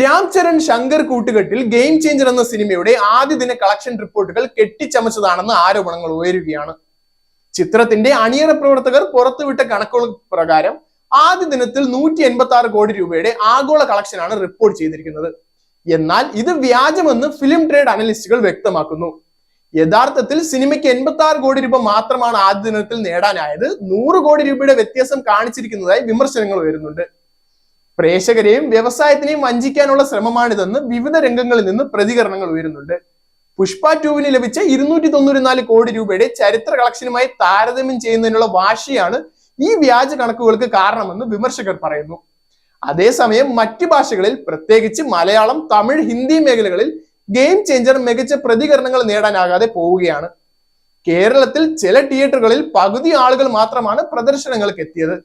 രാം ചരൺ ശങ്കർ കൂട്ടുകെട്ടിൽ game changer എന്ന സിനിമയുടെ ആദ്യ ദിന കളക്ഷൻ റിപ്പോർട്ടുകൾ കെട്ടിച്ചമച്ചതാണെന്ന് ആരോപണങ്ങൾ ഉയരുകയാണ്. ചിത്രത്തിന്റെ അണിയറ പ്രവർത്തകർ പുറത്തുവിട്ട കണക്കുകൾ പ്രകാരം ആദ്യ ദിനത്തിൽ നൂറ്റി എൺപത്തി ആറ് കോടി രൂപയുടെ ആഗോള കളക്ഷനാണ് റിപ്പോർട്ട് ചെയ്തിരിക്കുന്നത്. എന്നാൽ ഇത് വ്യാജമെന്ന് ഫിലിം ട്രേഡ് അനലിസ്റ്റുകൾ വ്യക്തമാക്കുന്നു. യഥാർത്ഥത്തിൽ സിനിമയ്ക്ക് എൺപത്തി ആറ് കോടി രൂപ മാത്രമാണ് ആദ്യ ദിനത്തിൽ നേടാനായത്. നൂറ് കോടി രൂപയുടെ വ്യത്യാസം കാണിച്ചിരിക്കുന്നതായി വിമർശനങ്ങൾ വരുന്നുണ്ട് പ്രേക്ഷകരെയും വ്യവസായത്തിനെയും വഞ്ചിക്കാനുള്ള ശ്രമമാണിതെന്ന് വിവിധ രംഗങ്ങളിൽ നിന്ന് പ്രതികരണങ്ങൾ ഉയരുന്നുണ്ട്. പുഷ്പ ടൂവിന് ലഭിച്ച ഇരുന്നൂറ്റി തൊണ്ണൂറ്റിനാല് കോടി രൂപയുടെ ചരിത്ര കളക്ഷനുമായി താരതമ്യം ചെയ്യുന്നതിനുള്ള വാശിയാണ് ഈ വ്യാജ കണക്കുകൾക്ക് കാരണമെന്ന് വിമർശകർ പറയുന്നു. അതേസമയം മറ്റു ഭാഷകളിൽ പ്രത്യേകിച്ച് മലയാളം തമിഴ് ഹിന്ദി മേഖലകളിൽ ഗെയിം ചേഞ്ചർ മികച്ച പ്രതികരണങ്ങൾ നേടാനാകാതെ പോവുകയാണ്. കേരളത്തിൽ ചില തിയേറ്ററുകളിൽ പകുതി ആളുകൾ മാത്രമാണ് പ്രദർശനങ്ങൾക്ക് എത്തിയത്.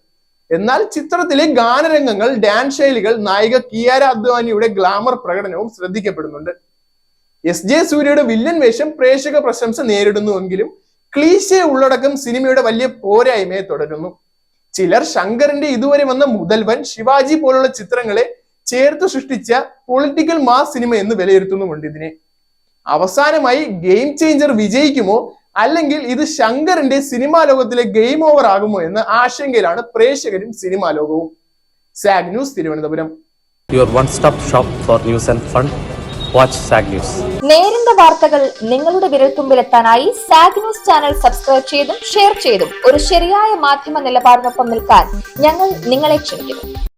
എന്നാൽ ചിത്രത്തിലെ ഗാനരംഗങ്ങൾ ഡാൻസ് ശൈലികൾ നായിക കിയാര അദ്വാനിയുടെ ഗ്ലാമർ പ്രകടനവും ശ്രദ്ധിക്കപ്പെടുന്നുണ്ട്. എസ് ജെ സൂര്യയുടെ വില്ലൻ വേഷം പ്രേക്ഷക പ്രശംസ നേരിടുന്നുവെങ്കിലും ക്ലീശ ഉള്ളടക്കം സിനിമയുടെ വലിയ പോരായ്മയെ തുടരുന്നു. ചിലർ ശങ്കറിന്റെ ഇതുവരെ വന്ന മുതൽവൻ ശിവാജി പോലുള്ള ചിത്രങ്ങളെ ചേർത്ത് സൃഷ്ടിച്ച പൊളിറ്റിക്കൽ മാസ് സിനിമ എന്ന് വിലയിരുത്തുന്നുമുണ്ട് ഇതിനെ. അവസാനമായി ഗെയിം ചേഞ്ചർ വിജയിക്കുമോ അല്ലെങ്കിൽ ഇത് ശങ്കറിന്റെ സിനിമാ ലോകത്തിലെ ഗെയിം ഓവർ ആകുമോ എന്ന ആശങ്കയിലാണ് പ്രേക്ഷകരും സിനിമാ ലോകവും. Sag news Thiruvananthapuram. Your one stop shop for news and fun watch Sag news നേരിന്റെ വാർത്തകൾ നിങ്ങളുടെ വിരൽത്തുമ്പിൽ എത്താനായി സാഗ് ന്യൂസ് ചാനൽ സബ്സ്ക്രൈബ് ചെയ്തും ഷെയർ ചെയ്തും ഒരു ശരിയായ മാധ്യമ നിലപാടിനൊപ്പം നിൽക്കാൻ ഞങ്ങൾ നിങ്ങളെ ക്ഷണിക്കുന്നു.